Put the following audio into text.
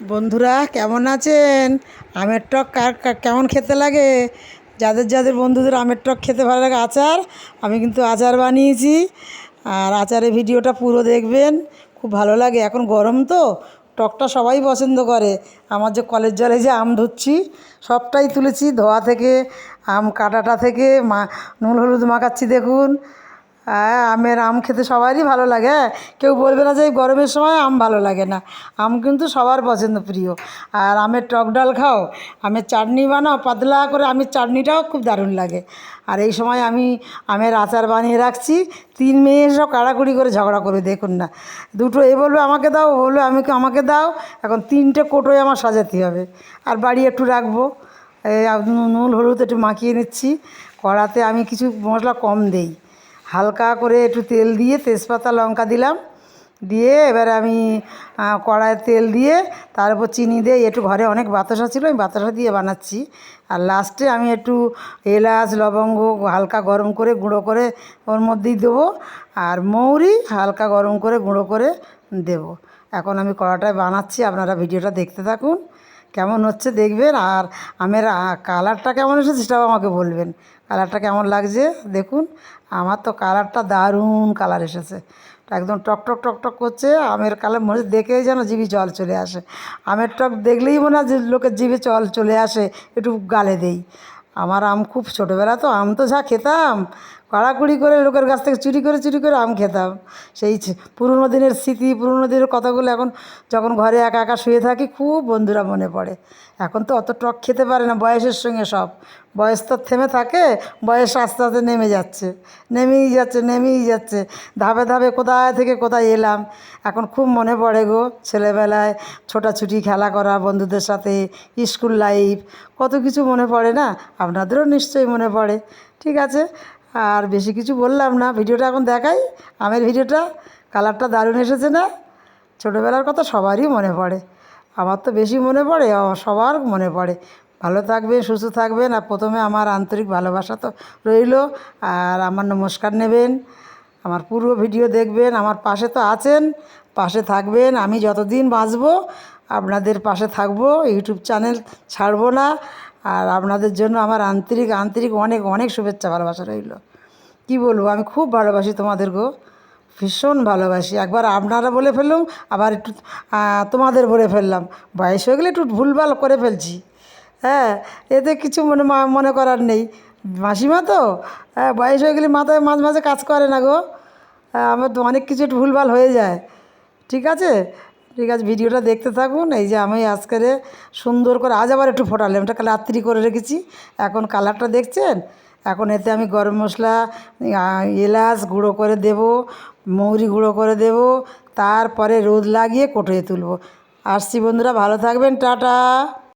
বন্ধুরা, কেমন আছেন? আমের টক কার কেমন খেতে লাগে? যাদের যাদের বন্ধুদের আমের টক খেতে ভালো লাগে, আচার, আমি কিন্তু আচার বানিয়েছি। আর আচারের ভিডিওটা পুরো দেখবেন, খুব ভালো লাগে। এখন গরম তো, টকটা সবাই পছন্দ করে। আমার যে কলের জলে যে আম ধুচ্ছি, সবটাই তুলেছি ধোয়া থেকে, আম কাটাটা থেকে, মা, নুন হলুদ মাখাচ্ছি, দেখুন। হ্যাঁ আমের আম খেতে সবারই ভালো লাগে। কেউ বলবে না যে গরমের সময় আম ভালো লাগে না। আম কিন্তু সবার পছন্দ প্রিয়। আর আমের টক ডাল খাও, আমের চাটনি বানাও, পাতলা করে আমের চাটনিটাও খুব দারুণ লাগে। আর এই সময় আমি আমের আচার বানিয়ে রাখছি। তিন মেয়ে সব কাড়াকুড়ি করে ঝগড়া করে দেখুন না। দুটো এ বলবে, আমাকে দাও। বলবে, আমি, আমাকে দাও। এখন তিনটে কোটোয় আমার সাজাতে হবে। আর বাড়ি একটু রাখব। নুন, হলুদ একটু মাখিয়ে নিচ্ছি। কড়াতে আমি কিছু মশলা কম দেই। হালকা করে একটু তেল দিয়ে তেজপাতা, লঙ্কা দিলাম। দিয়ে এবার আমি কড়ায় তেল দিয়ে তার উপর চিনি দিয়ে, একটু ঘরে অনেক বাতাসা ছিল, আমি বাতাসা দিয়ে বানাচ্ছি। আর লাস্টে আমি একটু এলাচ, লবঙ্গ হালকা গরম করে গুঁড়ো করে ওর মধ্যেই দেবো। আর মৌরি হালকা গরম করে গুঁড়ো করে দেবো। এখন আমি কড়াটায় বানাচ্ছি, আপনারা ভিডিওটা দেখতে থাকুন। কেমন হচ্ছে দেখবেন আর আমের কালারটা কেমন এসেছে সেটাও আমাকে বলবেন। কালারটা কেমন লাগছে দেখুন। আমার তো কালারটা দারুণ কালার এসেছে। একদম টক টক টক টক করছে, আমের কালার মনে হচ্ছে দেখেই যেন জিভে জল চলে আসে। আমের টক দেখলেই মনে হয় যে লোকের জিভে জল চলে আসে, একটু গালে দেই। আমার আম খুব ছোটোবেলা তো আম তো যা খেতাম কড়াকুড়ি করে লোকের কাছ থেকে চুরি করে চুরি করে আম খেতাম। সেই পুরনো দিনের স্মৃতি, পুরনো দিনের কথাগুলো এখন যখন ঘরে একা একা শুয়ে থাকি, খুব বন্ধুরা মনে পড়ে। এখন তো অত টক খেতে পারে না, বয়সের সঙ্গে সব। বয়স তো থেমে থাকে, বয়স আস্তে আস্তে নেমে যাচ্ছে। নেমেই যাচ্ছে নেমেই যাচ্ছে। ধাপে ধাপে কোথায় থেকে কোথায় এলাম? এখন খুব মনে পড়ে গো, ছেলেবেলায় ছোটাছুটি, খেলা করা, বন্ধুদের সাথে, স্কুল লাইফ কত কিছু মনে পড়ে না? আপনাদেরও নিশ্চয়ই মনে পড়ে। ঠিক আছে? আর বেশি কিছু বললাম না, ভিডিওটা এখন দেখাই। আমের ভিডিওটা, কালারটা দারুণ এসেছে না? ছোটোবেলার কথা সবারই মনে পড়ে। আমার তো বেশি মনে পড়ে সবার মনে পড়ে। ভালো থাকবেন, সুস্থ থাকবেন, আর প্রথমে আমার আন্তরিক ভালোবাসা তো রইল। আর আমার নমস্কার নেবেন। আমার পুরো ভিডিও দেখবেন, আমার পাশে তো আছেন, পাশে থাকবেন। আমি যতদিন বাঁচবো, আপনাদের পাশে থাকব, ইউটিউব চ্যানেল ছাড়বো না। আর আপনাদের জন্য আমার আন্তরিক আন্তরিক অনেক অনেক শুভেচ্ছা, ভালোবাসা রইল। কি বলব, আমি খুব ভালোবাসি তোমাদের গো। ভীষণ ভালোবাসি। একবার আপনারা বলে ফেললাম, আবার একটু তোমাদের বলে ফেললাম। বয়স হয়ে গেলে একটু ভুলভাল করে ফেলছি। হ্যাঁ এতে কিছু মনে মনে করার নেই। মাসিমা তো হ্যাঁ বয়স হয়ে গেলে মাথায় মাঝে মাঝে কাজ করে না গো। আমার তো অনেক কিছু একটু ভুলভাল হয়ে যায়। ঠিক আছে? ঠিক আছে, ভিডিওটা দেখতে থাকুন। এই যে আমি আজকের সুন্দর করে আজ আবার একটু ফোটালাম। এটা রাত্রি করে রেখেছি। এখন কালারটা দেখছেন? এখন এতে আমি গরম মশলা এলাচ গুঁড়ো করে দেব, মৌরি গুঁড়ো করে দেব, তারপরে রোদ লাগিয়ে কোটোয়ে তুলব। আসছি বন্ধুরা, ভালো থাকবেন, টাটা।